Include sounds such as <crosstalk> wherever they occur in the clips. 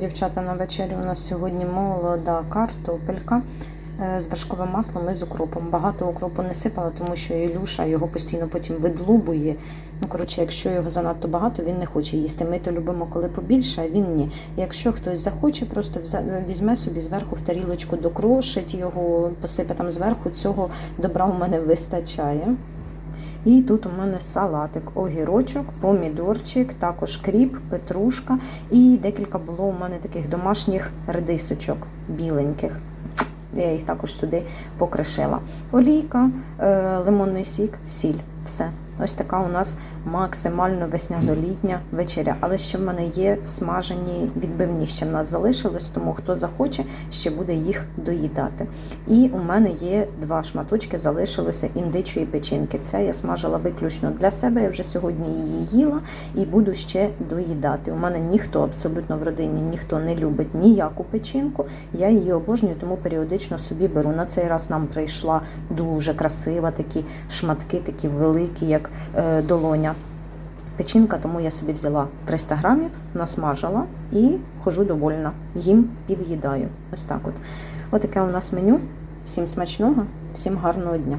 Дівчата на вечері у нас сьогодні молода картопелька е, з вершковим маслом і з укропом. Багато укропу не сипала, тому що Ілюша його постійно потім видлубує. Ну, коротше, якщо його занадто багато, він не хоче їсти. Ми то любимо, коли побільше, а він ні. Якщо хтось захоче, просто візьме собі зверху в тарілочку, докрошить його, посипе там зверху, цього добра у мене вистачає. І тут у мене салатик, огірочок, помідорчик, також кріп, петрушка і декілька було у мене таких домашніх редисочок біленьких. Я їх також сюди покришила. Олійка, е, лимонний сік, сіль. Все. Ось така у нас максимально весняно-літня вечеря. Але ще в мене є смажені відбивні, ще в нас залишилось, тому хто захоче, ще буде їх доїдати. І у мене є два шматочки, залишилося індичої печінки. Це я смажила виключно для себе. Я вже сьогодні її їла і буду ще доїдати. У мене ніхто абсолютно в родині ніхто не любить ніяку печінку. Я її обожнюю, тому періодично собі беру. На цей раз нам прийшла дуже красива, такі шматки, такі великі, як е, долоня. Печінка, тому я собі взяла 300 грамів, насмажила і хожу довольна. Їм під'їдаю. Ось так от. Отаке у нас меню. Всім смачного, всім гарного дня.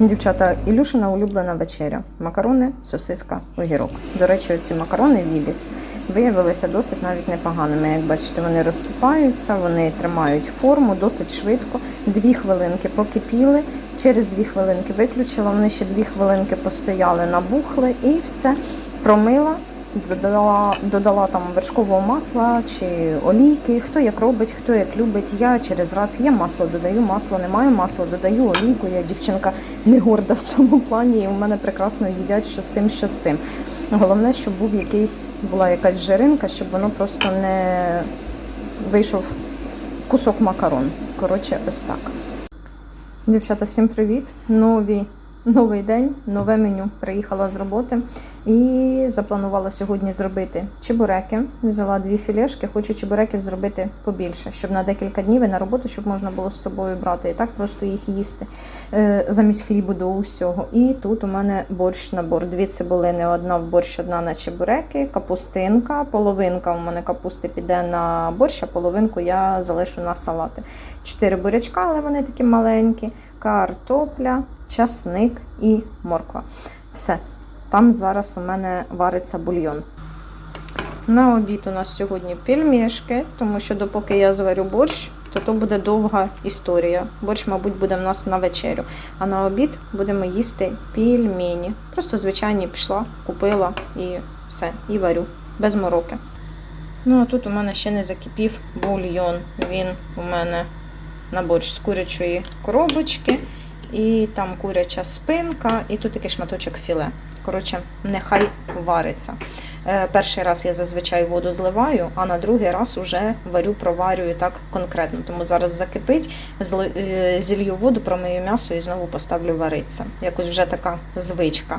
Дівчата, Ілюшина улюблена вечеря. Макарони, сосиска, огірок. До речі, ці макарони Віліс виявилися досить навіть непоганими. Як бачите, вони розсипаються, вони тримають форму досить швидко. Дві хвилинки покипіли. Через дві хвилинки виключила. Вони ще дві хвилинки постояли, набухли і все промила. Додала, додала там вершкового масла чи олійки, хто як робить, хто як любить. Я через раз є масло, додаю масло, немає масла, додаю олійку. Я дівчинка не горда в цьому плані, і у мене прекрасно їдять що з тим, що з тим. Головне, щоб був якийсь, була якась жиринка, щоб воно просто не вийшов кусок макарон. Коротше, ось так. Дівчата, всім привіт! Нові, новий день, нове меню. Приїхала з роботи і запланувала сьогодні зробити чебуреки. Взяла дві філешки, хочу чебуреків зробити побільше, щоб на декілька днів і на роботу, щоб можна було з собою брати і так просто їх їсти е, замість хлібу до усього. І тут у мене борщ набор. Дві цибулини, одна в борщ, одна на чебуреки, капустинка, половинка у мене капусти піде на борщ, а половинку я залишу на салати. Чотири бурячка, але вони такі маленькі, картопля, часник і морква. Все. Там зараз у мене вариться бульйон. На обід у нас сьогодні пельмешки, тому що допоки я зварю борщ, то то буде довга історія. Борщ, мабуть, буде в нас на вечерю. А на обід будемо їсти пельмені. Просто звичайні пішла, купила і все, і варю, без мороки. Ну, а тут у мене ще не закипів бульйон. Він у мене на борщ з курячої коробочки, і там куряча спинка, і тут такий шматочок філе. Коротше, нехай вариться. Е, Перший раз я зазвичай воду зливаю, а на другий раз уже варю, проварюю так конкретно. Тому зараз закипить, е, зілью воду, промию м'ясо і знову поставлю варитися. Якось вже така звичка.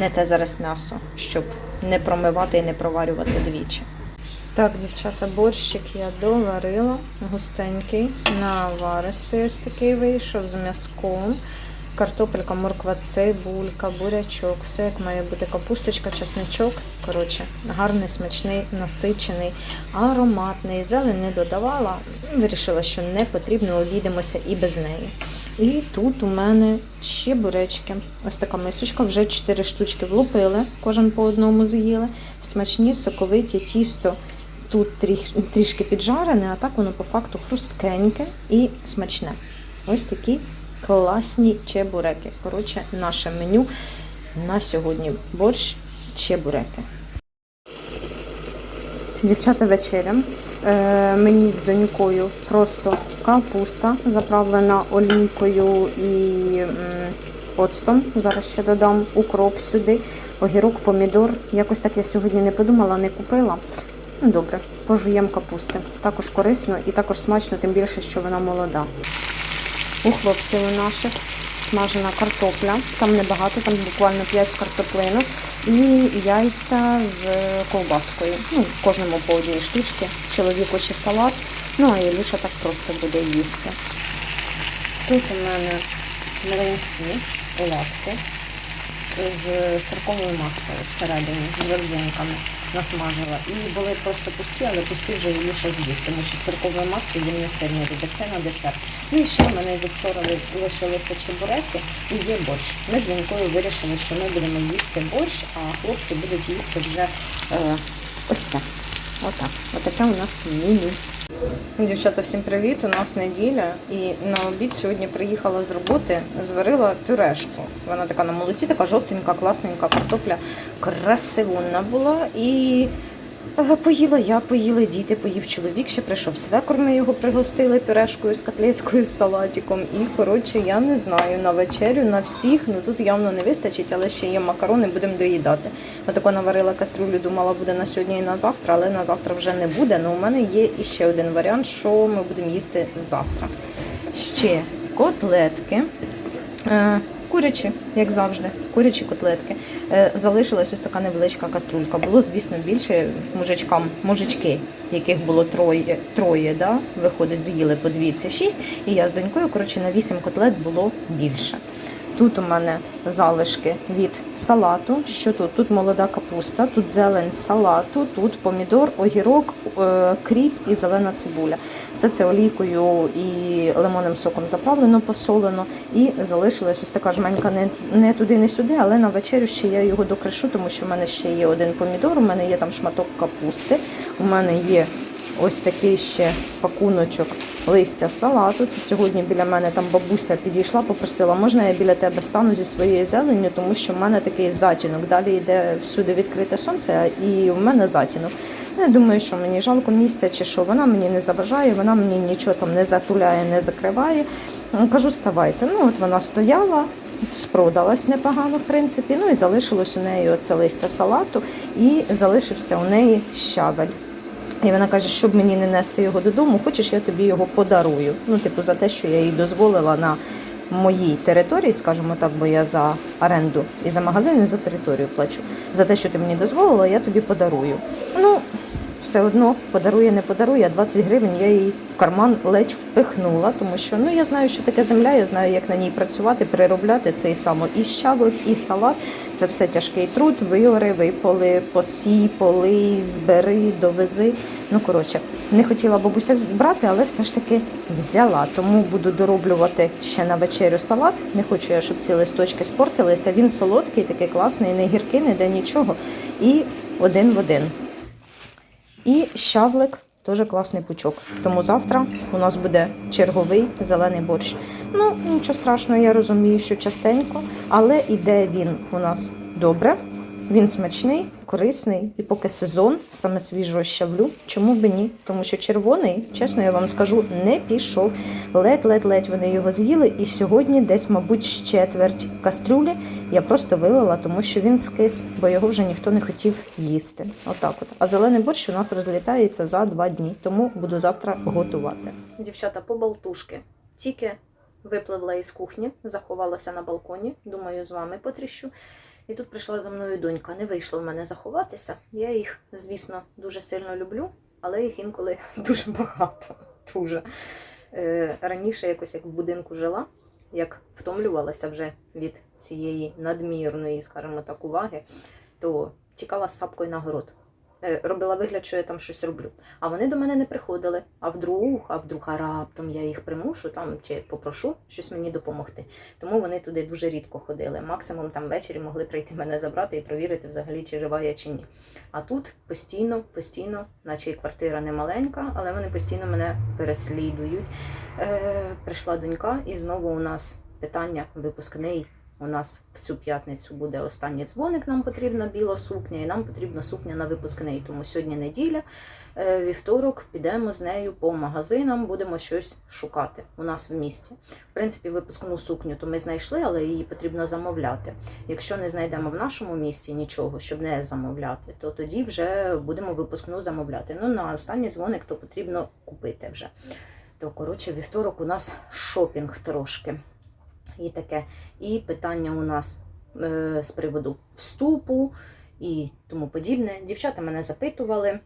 Не те зараз м'ясо, щоб не промивати і не проварювати двічі. Так, дівчата, борщик я доварила, густенький, наваристий ось такий вийшов з м'язком. Картопелька, морква, цибулька, бурячок, все як має бути капусточка, чесничок. Коротше, гарний, смачний, насичений, ароматний. Зелень не додавала. Вирішила, що не потрібно, обійдемося і без неї. І тут у мене чебуречки. Ось така мисочка, вже 4 штучки влупили, кожен по одному з'їли. Смачні, соковиті, тісто тут трішки піджарене, а так воно по факту хрусткеньке і смачне. Ось такі класні чебуреки. Коротше, наше меню на сьогодні борщ чебуреки. Дівчата вечеря. Е, мені з донькою просто капуста, заправлена олійкою і м, оцтом. Зараз ще додам укроп сюди, огірок, помідор. Якось так я сьогодні не подумала, не купила. Ну, добре, пожуємо капусти. Також корисно і також смачно, тим більше, що вона молода. У хлопців у наших смажена картопля. Там небагато, там буквально 5 картоплинок і яйця з ковбаскою. Ну, кожному по одній штучці. Чоловіку ще салат. Ну, а Ілюша так просто буде їсти. Тут у мене млинці, лапки. З сирковою масою всередині, з верзинками насмажила. І були просто пусті, але пусті вже Ілюша з'їв, тому що сирковою масою він не сильно. Це на десерт. Ну і ще в мене завчора ли- лишилися чебуреки і є борщ. Ми з донькою вирішили, що ми будемо їсти борщ, а хлопці будуть їсти вже е, ось це. Отак. Отаке у нас меню. Дівчата, всім привіт! У нас неділя, і на обід сьогодні приїхала з роботи, зварила пюрешку. Вона така на молоці, така жовтенька, класненька картопля, красивунна була. І поїла я, поїли діти, поїв чоловік, ще прийшов свекор, ми його пригостили пюрешкою з котлеткою, з салатиком. І коротше, я не знаю, на вечерю, на всіх, ну тут явно не вистачить, але ще є макарони, будемо доїдати. Отако наварила кастрюлю, думала, буде на сьогодні і на завтра, але на завтра вже не буде. Ну, у мене є іще один варіант, що ми будемо їсти завтра. Ще котлетки. Курячі, як завжди, курячі котлетки. Е, залишилась ось така невеличка каструлька. Було, звісно, більше мужичкам, мужички, яких було троє, троє да, виходить, з'їли по дві, це шість. І я з донькою, коротше, на вісім котлет було більше. Тут у мене залишки від салату. Що тут? Тут молода капуста, тут зелень салату, тут помідор, огірок, е, кріп і зелена цибуля. Все це олійкою і лимонним соком заправлено, посолено. І залишилась ось така жменька не, не туди, не сюди, але на вечерю ще я його докришу, тому що в мене ще є один помідор, у мене є там шматок капусти, у мене є ось такий ще пакуночок листя салату. Це сьогодні біля мене там бабуся підійшла, попросила, можна я біля тебе стану зі своєю зеленню, тому що в мене такий затінок. Далі йде всюди відкрите сонце, і в мене затінок. Ну, Я думаю, що мені жалко місця, чи що вона мені не заважає, вона мені нічого там не затуляє, не закриває. Ну, Кажу, ставайте. Ну от вона стояла. Спродалась непогано, в принципі. Ну і залишилось у неї оце листя салату, і залишився у неї щавель. І вона каже, щоб мені не нести його додому, хочеш, я тобі його подарую. Ну, типу, за те, що я їй дозволила на моїй території, скажімо так, бо я за оренду і за магазин, і за територію плачу. За те, що ти мені дозволила, я тобі подарую. Ну, все одно подарує, не подарує, а 20 гривень я їй в карман ледь впихнула, тому що ну я знаю, що таке земля, я знаю, як на ній працювати, переробляти цей само і щавель, і салат. Це все тяжкий труд, виори, виполи, посій, полий, збери, довези. Ну коротше, не хотіла бабуся брати, але все ж таки взяла. Тому буду дороблювати ще на вечерю салат. Не хочу я, щоб ці листочки спортилися. Він солодкий, такий класний, не гіркий, не де нічого. І один в один. І щавлик теж класний пучок. Тому завтра у нас буде черговий зелений борщ. Ну, нічого страшного, я розумію, що частенько, але іде він у нас добре. Він смачний, корисний, і поки сезон, саме свіжого щавлю, чому б ні? Тому що червоний, чесно я вам скажу, не пішов. Ледь-ледь-ледь вони його з'їли, і сьогодні десь, мабуть, четверть кастрюлі я просто вилила, тому що він скис, бо його вже ніхто не хотів їсти. Отак от. А зелений борщ у нас розлітається за два дні, тому буду завтра готувати. Дівчата, побалтушки. Тільки випливла із кухні, заховалася на балконі. Думаю, з вами потріщу. І тут прийшла за мною донька. Не вийшло в мене заховатися. Я їх, звісно, дуже сильно люблю, але їх інколи <laughs> дуже багато. Дуже. Е, раніше якось як в будинку жила, як втомлювалася вже від цієї надмірної, скажімо так, уваги, то тікала з сапкою на город. Е, Робила вигляд, що я там щось роблю. А вони до мене не приходили. А вдруг, а вдруг а раптом я їх примушу там чи попрошу щось мені допомогти. Тому вони туди дуже рідко ходили. Максимум там ввечері могли прийти мене забрати і провірити взагалі, чи жива я чи ні. А тут постійно, постійно, наче і квартира не маленька, але вони постійно мене переслідують. Е, прийшла донька, і знову у нас питання випускний. У нас в цю п'ятницю буде останній дзвоник. Нам потрібна біла сукня, і нам потрібна сукня на випускний. Тому сьогодні неділя, е, вівторок підемо з нею по магазинам, будемо щось шукати у нас в місті. В принципі, випускну сукню то ми знайшли, але її потрібно замовляти. Якщо не знайдемо в нашому місті нічого, щоб не замовляти, то тоді вже будемо випускну замовляти. Ну на останній дзвоник то потрібно купити вже. То коротше, вівторок у нас шопінг трошки. І таке. І питання у нас е, з приводу вступу і тому подібне. Дівчата мене запитували,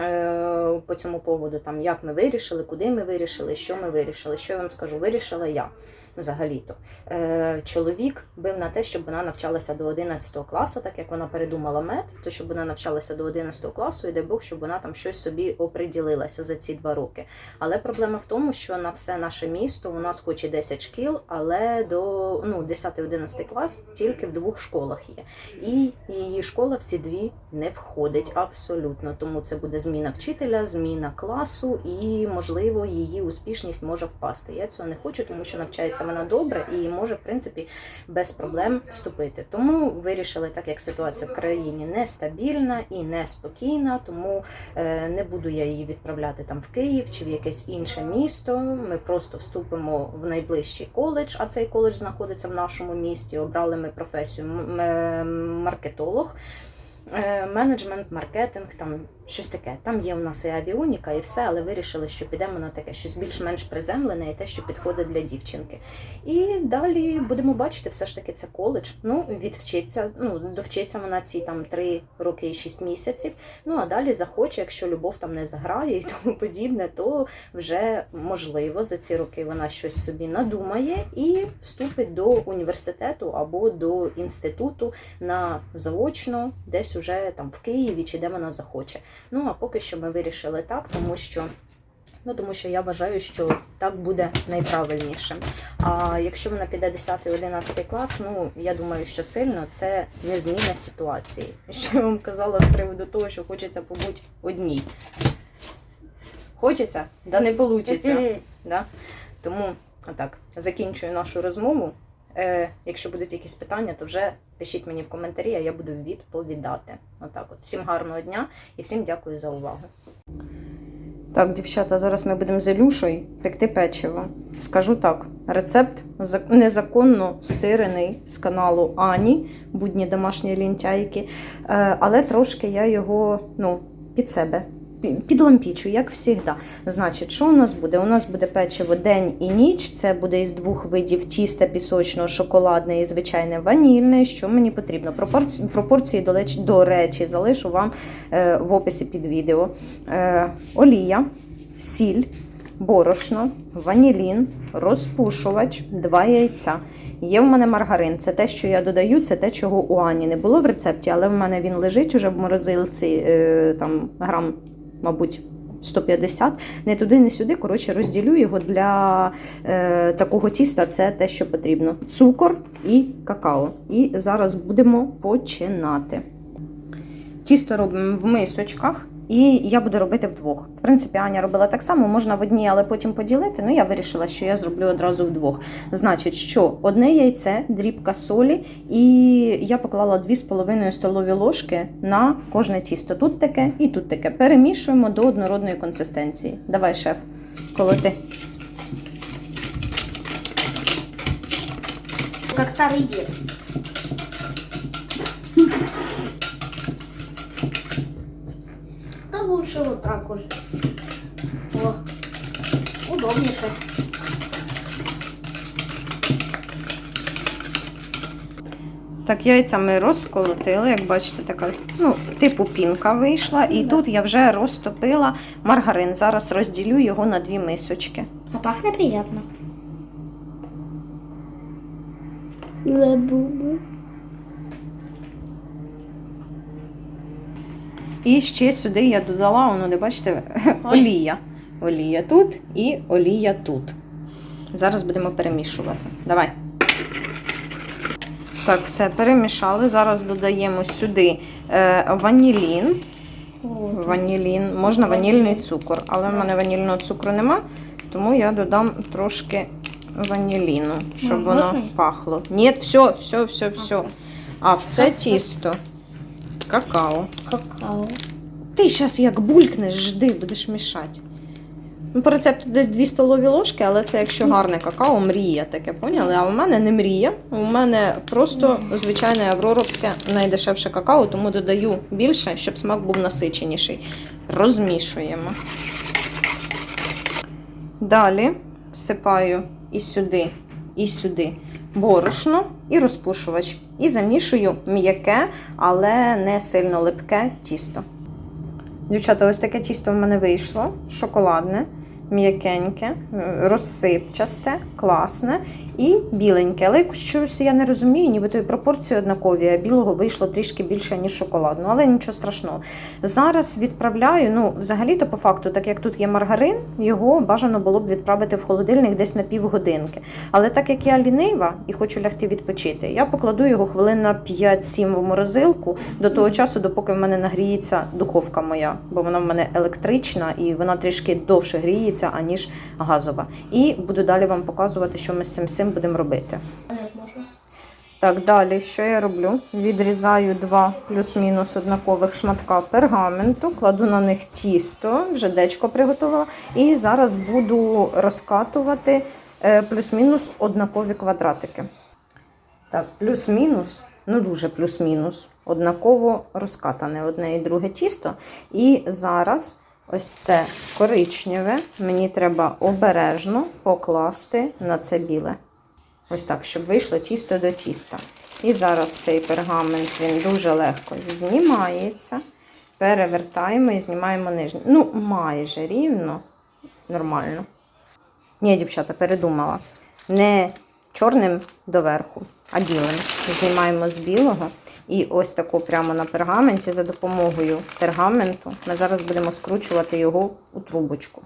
е, по цьому поводу, там, як ми вирішили, куди ми вирішили, що ми вирішили. Що я вам скажу, вирішила я взагалі-то. Е, чоловік бив на те, щоб вона навчалася до 11 класу, так як вона передумала мед, то щоб вона навчалася до 11 класу, і дай Бог, щоб вона там щось собі оприділилася за ці два роки. Але проблема в тому, що на все наше місто у нас хоч і 10 шкіл, але до ну, 10-11 клас тільки в двох школах є. І її школа в ці дві не входить абсолютно. Тому це буде зміна вчителя, зміна класу, і можливо її успішність може впасти. Я цього не хочу, тому що навчається вона добре і може, в принципі, без проблем вступити. Тому вирішили, так як ситуація в країні нестабільна і неспокійна, тому е, не буду я її відправляти там в Київ чи в якесь інше місто. Ми просто вступимо в найближчий коледж, а цей коледж знаходиться в нашому місті. Обрали ми професію маркетолог. Е, Менеджмент, маркетинг, там щось таке. Там є у нас і авіоніка, і все, але вирішили, що підемо на таке щось більш-менш приземлене і те, що підходить для дівчинки. І далі будемо бачити, все ж таки це коледж. Ну, відвчиться, ну, довчиться вона ці там 3 роки і 6 місяців. Ну а далі захоче, якщо любов там не заграє і <laughs> тому подібне, то вже можливо за ці роки вона щось собі надумає і вступить до університету або до інституту на заочно, десь уже там в Києві чи де вона захоче. Ну а поки що ми вирішили так, тому що. Ну, тому що я вважаю, що так буде найправильніше. А якщо вона піде 10-11 клас, ну я думаю, що сильно це не зміна ситуації. <laughs> Що я вам казала з приводу того, що хочеться побути одній. Хочеться, да не вийде. Да? Тому отак, закінчую нашу розмову. Е, якщо будуть якісь питання, то вже пишіть мені в коментарі, а я буду відповідати. Отак от. Всім гарного дня і всім дякую за увагу. Так, дівчата, зараз ми будемо з Ілюшою пекти печиво. Скажу так: рецепт незаконно стирений з каналу Ані, будні домашні лінтяйки. Е, але трошки я його ну, під себе підлампічу, як завжди. Значить, що у нас буде? У нас буде печиво день і ніч. Це буде із двох видів тіста пісочного, шоколадне і звичайне ванільне. Що мені потрібно? Пропорції, пропорції до речі, залишу вам е, в описі під відео. Е, олія, сіль, борошно, ванілін, розпушувач, два яйця. Є в мене маргарин. Це те, що я додаю, це те, чого у Ані не було в рецепті, але в мене він лежить уже в морозилці е, там грам, мабуть. 150, не туди, не сюди. Коротше, розділю його для е, такого тіста. Це те, що потрібно: цукор і какао. І зараз будемо починати. Тісто робимо в мисочках, і я буду робити вдвох. В принципі, Аня робила так само, можна в одній, але потім поділити. Ну, я вирішила, що я зроблю одразу вдвох. Значить, що одне яйце, дрібка солі, і я поклала 2,5 столові ложки на кожне тісто. Тут таке і тут таке. Перемішуємо до однородної консистенції. Давай, шеф, колоти. Как старый дед. Лучше уже. О, удобнее. Так, яйця ми розколотили, як бачите, така ну, типу пінка вийшла. І тут я вже розтопила маргарин. Зараз розділю його на дві мисочки. А пахнет приятно. Лабуба. І ще сюди я додала, воно, де бачите, <laughs> олія. Олія тут і олія тут. Зараз будемо перемішувати. Давай. Так, все, перемішали. Зараз додаємо сюди е, ванілін. Ванілін. Можна ванільний цукор, але в мене ванільного цукру нема, тому я додам трошки ваніліну, щоб Ну, воно пахло. Ні, все, все, все, все. А в це тісто какао. Какао. Ти зараз як булькнеш, жди, будеш мішати. Ну, по рецепту десь 2 столові ложки, але це якщо гарне какао, мрія таке, поняли? А у мене не мрія. У мене просто звичайне авроровське найдешевше какао, тому додаю більше, щоб смак був насиченіший. Розмішуємо. Далі всипаю і сюди, і сюди борошно і розпушувач. І замішую м'яке, але не сильно липке тісто. Дівчата, ось таке тісто в мене вийшло. Шоколадне, м'якеньке, розсипчасте, класне і біленьке. Але щось я не розумію, нібито і пропорції однакові, а білого вийшло трішки більше, ніж шоколадного, але нічого страшного. Зараз відправляю, ну, взагалі-то по факту, так як тут є маргарин, його бажано було б відправити в холодильник десь на півгодинки. Але так як я лінива і хочу лягти відпочити, я покладу його хвилин на 5-7 в морозилку до того часу, допоки в мене нагріється духовка моя, бо вона в мене електрична і вона трішки довше гріється, аніж газова. І буду далі вам показувати, що ми з цим всім будемо робити. Так, далі, що я роблю? Відрізаю два плюс-мінус однакових шматка пергаменту, кладу на них тісто, вже дечко приготувала, і зараз буду розкатувати е, плюс-мінус однакові квадратики. Так, плюс-мінус, ну дуже плюс-мінус, однаково розкатане одне і друге тісто. І зараз ось це коричневе, мені треба обережно покласти на це біле. Ось так, щоб вийшло тісто до тіста. І зараз цей пергамент він дуже легко знімається. Перевертаємо і знімаємо нижній. Ну, майже рівно, нормально. Ні, дівчата, передумала. Не чорним доверху, а білим. Знімаємо з білого. І ось таку прямо на пергаменті за допомогою пергаменту ми зараз будемо скручувати його у трубочку.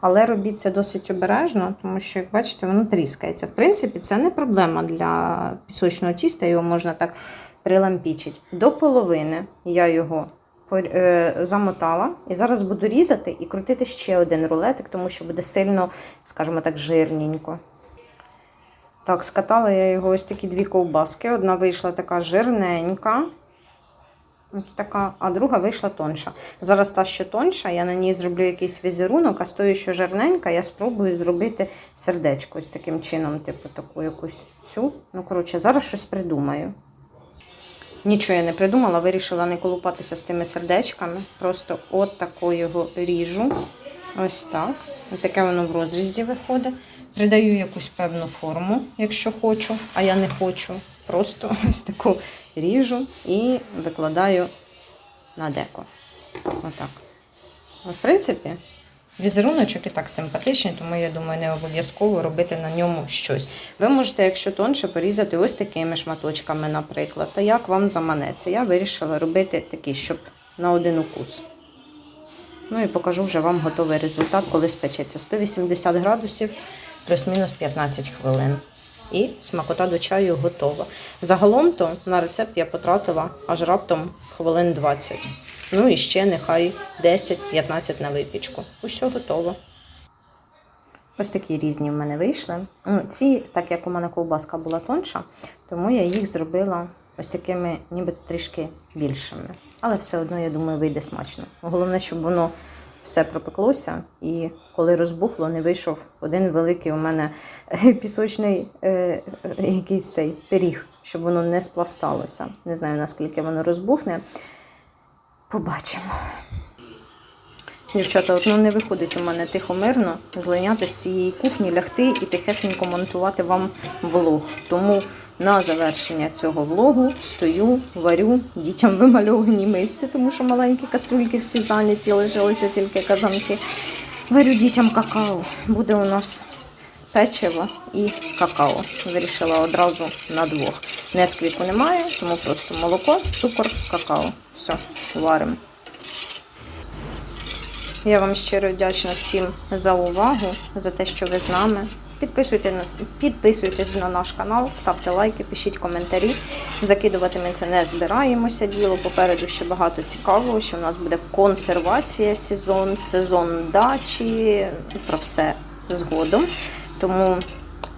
Але робіть це досить обережно, тому що, як бачите, воно тріскається. В принципі, це не проблема для пісочного тіста, його можна так прилампічити. До половини я його е, замотала і зараз буду різати і крутити ще один рулетик, тому що буде сильно, скажімо так, жирненько. Так, скатала я його ось такі дві ковбаски. Одна вийшла така жирненька. Ось така, а друга вийшла тонша. Зараз та, що тонша, я на ній зроблю якийсь візерунок, а з тою, що жирненька, я спробую зробити сердечко ось таким чином, типу таку якусь цю. Ну, коротше, зараз щось придумаю. Нічого я не придумала, вирішила не колупатися з тими сердечками. Просто от тако його ріжу. Ось так. Ось таке воно в розрізі виходить. Придаю якусь певну форму, якщо хочу, а я не хочу. Просто <laughs> ось таку ріжу і викладаю на деко. Отак. В принципі, візеруночок і так симпатичний, тому я думаю, не обов'язково робити на ньому щось. Ви можете, якщо тонше, порізати ось такими шматочками, наприклад. Та як вам заманеться? Я вирішила робити такі, щоб на один укус. Ну і покажу вже вам готовий результат, коли спечеться 180 градусів, плюс-мінус 15 хвилин. І смакота до чаю готова. Загалом то на рецепт я потратила аж раптом хвилин 20. Ну і ще нехай 10-15 на випічку. Усе готово. Ось такі різні в мене вийшли. Ну, ці, так як у мене ковбаска була тонша, тому я їх зробила ось такими, нібито трішки більшими. Але все одно, я думаю, вийде смачно. Головне, щоб воно все пропеклося, і коли розбухло, не вийшов один великий у мене пісочний е, е, якийсь цей пиріг, щоб воно не спласталося. Не знаю, наскільки воно розбухне. Побачимо. Дівчата, от, ну не виходить у мене тихо-мирно злиняти з цієї кухні, лягти і тихесенько монтувати вам влог. Тому на завершення цього влогу стою, варю дітям вимальовані мисці, тому що маленькі каструльки всі зайняті, лишилися тільки казанки. Варю дітям какао. Буде у нас печиво і какао. Вирішила одразу на двох. Несквіку немає, тому просто молоко, цукор, какао. Все, варимо. Я вам щиро вдячна всім за увагу, за те, що ви з нами. Підписуйте нас, підписуйтесь на наш канал, ставте лайки, пишіть коментарі. Закидувати ми це не збираємося. Діло попереду ще багато цікавого, що в нас буде консервація сезон, сезон дачі, про все згодом. Тому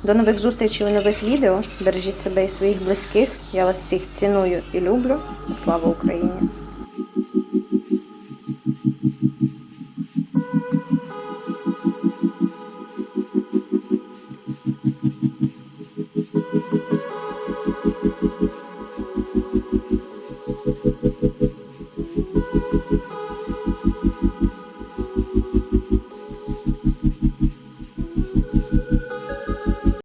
до нових зустрічей у нових відео. Бережіть себе і своїх близьких. Я вас всіх ціную і люблю. Слава Україні!